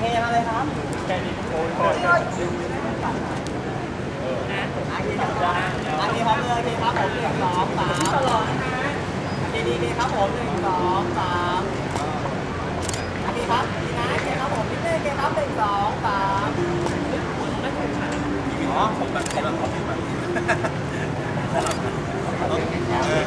เทมาเลยครับแค่นี้โอ้ยโอ้ยอาเทครับอาเทพร้อมเลยอาเทครับผมหนึ่งสองสามตลอดนะฮะอาเทดีดีครับผมหนึ่งสองสามอาเทครับดีนะอาเทครับผมนิดนึงอาเทครับหนึ่งสองสามอ๋อผมแบบผมแบบขอพิมพ์แบบสลับกันเออ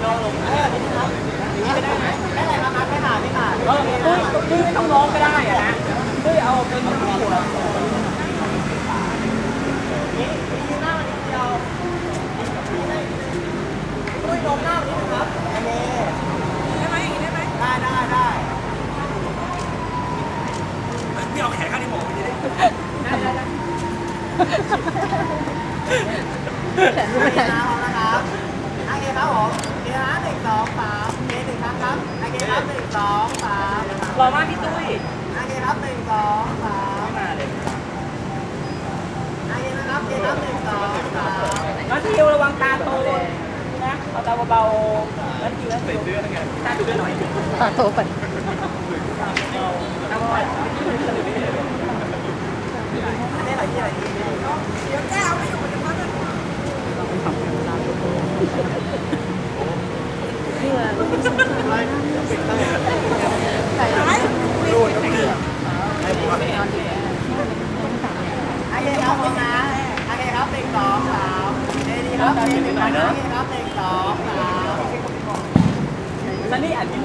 โยนลงเออนิดนึงครับอย่างนี้ไม่ได้ไหมได้เลยครับนัดไม่ขาดไม่ขาด เออตุ้ย ตุ้ยไม่ต้องร้องก็ได้อะนะตุ้ยเอาเป็นหัวนี่ยืนหน้ามันเดียวยลงหน้ามันนิดนึงครับโอเคได้ไหมอย่างนี้ได้ไหมได้ได้ได้พี่เอาแขนข้างที่ผมไปดิโอเคนะพร้อมนะครับโอเคครับผมโอเคนะหนึ่งสองสาม รอมากพี่ตุ้ยโอเคครับหนึ่งสองสามมาเลยโอเคนะครับโอเคครับหนึ่งสองสามน้องทิวระวังตาโตนะเอาตาเบาๆแล้วทิวแล้วทิวเดือนไงตาดูด้วยหน่อยตาโตไปตาบอดอันนี้อะไรที่อะไรที่เดี๋ยวแก้วไม่อยู่ในพัก โอเคครับผมนะโอเคครับหนึ่งสองสามโอเคดีค รับโอเคหนึ่งสองโอเครับหนึ่งสองสามแล้วนี่อันนี้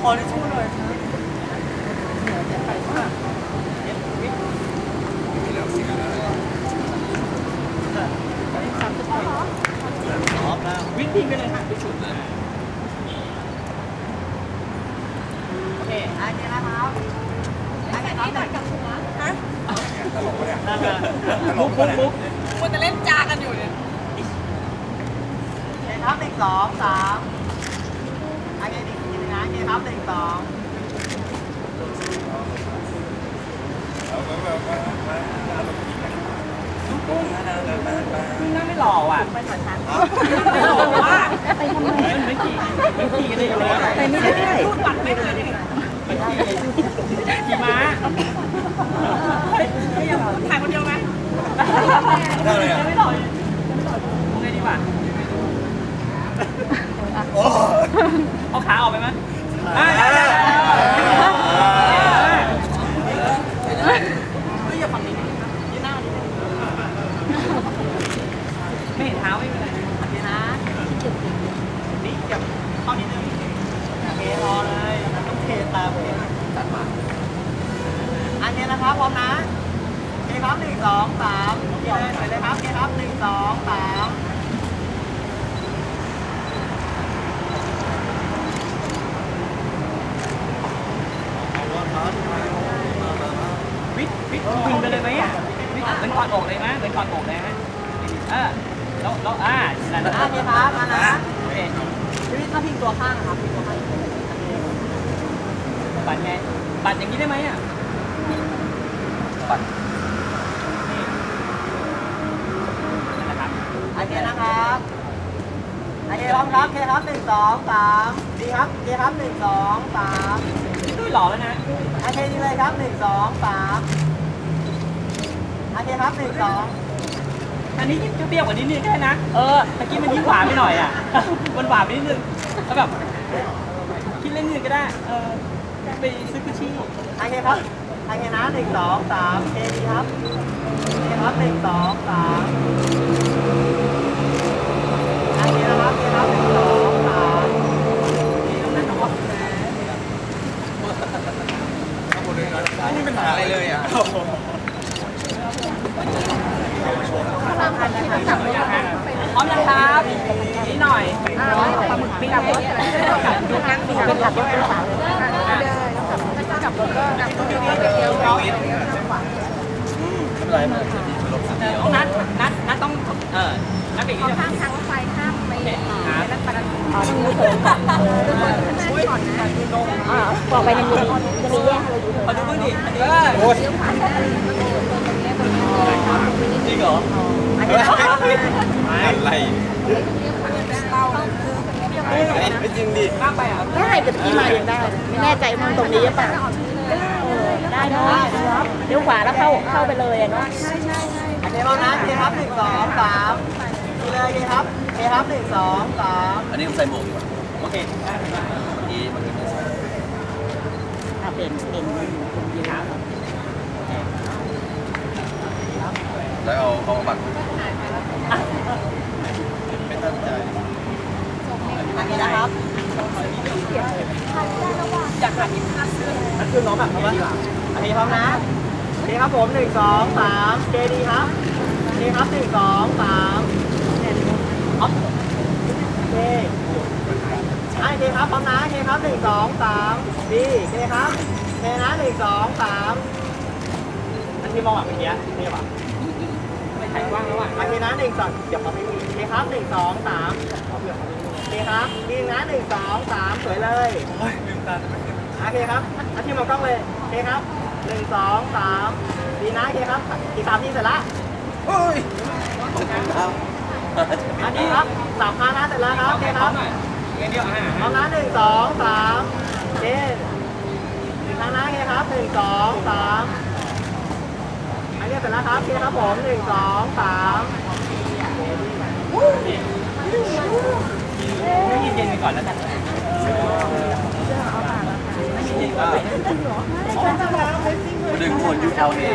ขอได้ช่วยหน่อยพร้อมแล้ววิ่งทิ้งไปเลยค่ะไปฉุดเลยโอเคโอเคนะครับโอเคครับหนึ่งตลกปะเนี่ยตลมุกกปะมุกเนี่ยมุกควรจะเล่นจากันอยู่เนี่ย ครับหนึ่งสองสามโอเคหนึ่งทีนึงนะโอเคครับหนึ่งสองนี้กันมุกมุกมามามามามามึงนั่งไม่หล่อว่ะ เป็นเหมือนฉันไม่หล่อว่ะไปทำไมมันไม่ขี่ไม่ขี่กันได้ยังไง ไปไม่ได้ รูดบัตรไม่เลยดิมันขี่ขี่ม้าเฮ้ยไม่อยากถ่ายคนเดียวไหม ได้เลยอะ ยังไม่หล่อยังไม่หล่อทำไงดีวะ โอ้ เอาขาออกไปไหมอ่าได้ได้ได้เฮ้ยอย่าฝั่งนี้นะครับยืนหน้านิดนึงไม่ เท้าไม่เป็นไรโอเคนะนี่เก็บเข้านิดนึงโอเครอเลยต้องเทตามเอตัดมาอันนี้นะครับพร้อมนะโอเคครับหนึ่งสองสามเยวเลยเลยครับโอเคครับหนึ่งสองสามวิทวิทวิ่งไปเลยไหมอะวิทเหมือนกอดอกเลยไหมเหมือนกอดอกเลยไหมเออ แล้วแล้วอ่านั่นโอเคครับมานะโอเคพี่ถ้าพิงตัวข้างนะครับพิงตัวข้างปัดไงปัดอย่างนี้ได้ไหมอะปัดนี่นั่นนะครับโอเคนะครับโอเคพร้อมครับโอเคครับหนึ่งสองสามดีครับโอเคครับหนึ่งสองสามพี่ตุ้ยหล่อแล้วนะโอเคดีเลยครับหนึ่งสองสามโอเคครับหนึ่งสอง อันนี้ยิ่งเปรี้ยวกว่านี้นิดแค่นะเออตะกี้มันยิ่งหวานไปหน่อยอะมันหวานไปนิดนึงแล้วแบบคิดเล่นนิดนึงก็ได้ เออไปซื้อกุชชี่โอเคครับโอเคนะหนึ่งสองสามโอเคดีครับโอเคครับหนึ่งสองสามโอเคนะครับโอเคครับหนึ่งสองสามดีนะครับไม่มีปัญหาอะไรเลยอะ พร้อมยังครับนิดหน่อยปลาหมึกปิ้งกับรถดูนั่งดูเป็นขับรถเป็นฝากับรถก็กับรถเดียวเอาอีกไม่เป็นไรมันจะมีลมสักเดียวต้องนัดนัดนัดต้องเออนัดอีกนิดเดียวข้ามทางรถไฟข้ามไปครับนั่นปาราอ๋อตรงนี้เถิงก่อนทุกคนข้างหน้าก่อนนะอ่าบอกไปในมือจะมีแยกอะไรอยู่ขอดูบ้างดิอันนี้โอ้ยเลี้ยวขวาได้ตรงนี้ตรงนี้ตรงนี้จริงเหรอโอเคนะครับอะไรเลี้ยวขวาได้เราคือตรงนี้เลี้ยวขวาไม่จริงดิมากไปอะได้แต่พี่มายังได้ ไม่แน่ใจมันตรงนี้หรือเปล่าเออได้เนาะเลี้ยวขวาแล้วเข้าเข้าไปเลยอะเนาะโอเคพร้อมนะเคครับหนึ่งสองสามดีเลยเคครับเคครับหนึ่งสองสามอันนี้ผมใส่หมวกอยู่อะโอเคเมื่อกี้เมื่อกี้ไม่ใส่อะเป็นเป็นยืน แล้วเอาเอาบัตรไม่ตั้งใจอันนี้นะครับอยากหาที่พักเสื้อนั่นคือน้องแบบเขาว่าอันนี้พร้อมนะโอเคครับผมหนึ่งสองสามเคดีครับเคครับหนึ่งสองสามอ๋อโอเคอะเคครับพร้อมนะเคครับหนึ่งสองสามดีเคครับเคนะหนึ่งสองสามอันที่มองแบบเมื่อกี้นี่ป่ะ ไปถ่ายกว้างแล้วอะโอเคนะหนึ่งสองเดี๋ยวเขาไม่มีโอเคครับหนึ่งสองสามเอาเผื่อเขาไม่มีโอเคครับดีนะหนึ่งสองสามสวยเลยโอ้ยลืมตาทำไมเนี่ยโอเคครับอาชีพมองกล้องเลยโอเคครับหนึ่งสองสามดีนะโอเคครับอีกสามทีเสร็จละโอ้ยจะถึงแล้วอันนี้ครับสามครั้งนะเสร็จแล้วครับโอเคครับหน่อยเงี้ยเดียวอะเอานะหนึ่งสองสามโอเคหนึ่งครั้งนะโอเคครับหนึ่งสองสาม อันนี้เสร็จแล้วครับโอเคครับผมหนึ่งสองสามไม่เย็นไปก่อนแล้วกันจริงๆก็ดึงหมด ULA